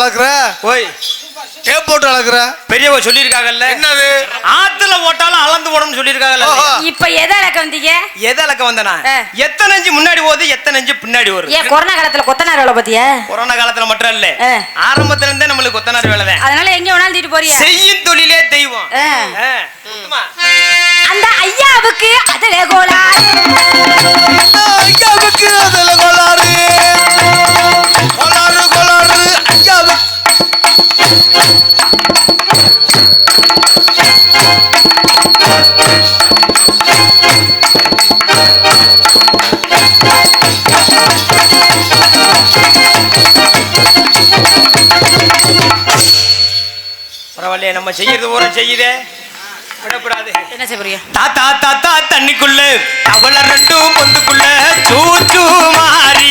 அளக்குற? ஓய். டேப் போட்டு அளக்குற? பெரியவங்க சொல்லியிருக்காங்கல்ல. என்னது? ஆத்துல ஓட்டாலும் அளந்து போடணும்னு சொல்லியிருக்காங்கல்ல. இப்ப எதை இழக்க வந்தீங்க? எதை அளக்க வந்தனா. எத்தனை இஞ்சு முன்னாடி போகுது எத்தனை இஞ்சு பின்னாடி வரும்? ஏன் கொரோனா காலத்துல கொத்தனார் வேலை பாத்தியா? கொரோனா காலத்துல மட்டும் இல்ல. ஆரம்பத்துல இருந்தே நம்மளுக்கு கொத்தனார் வேலை தான். அதனால எங்க வேணாலும் தூக்கிட்டு போறியா செய்யும் தொழிலே தெய்வம். அந்த ஐயாவுக்கு அதுல கோளாறு பரவாயில்லையே நம்ம செய்யறது பூரா செய்யுதே. விடக்கூடாது. என்ன செய்ய தாத்தா தாத்தா தண்ணிக்குள்ள அவள ரெண்டும் பொந்துக்குள்ள சூச்சு மாறி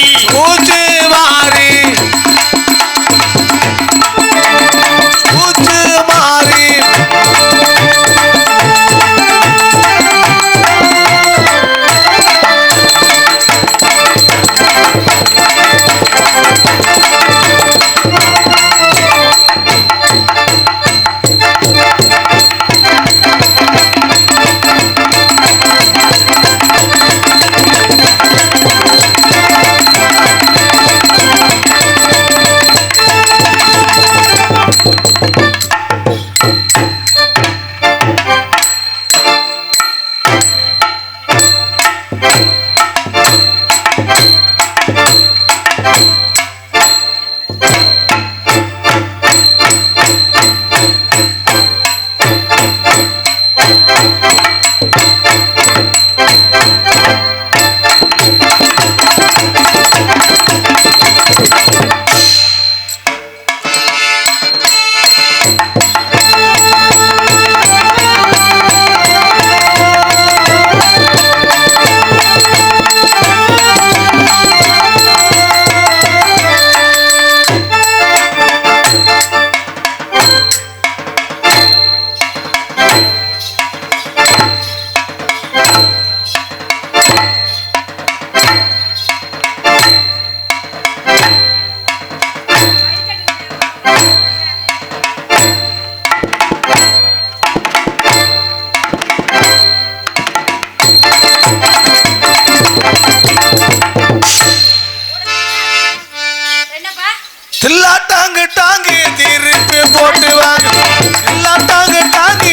தில்லாட்டாங்கு டாங்கு திருப்பி போட்டு வாங்கு. தில்லாட்டாங்கு டாங்கு திருப்பி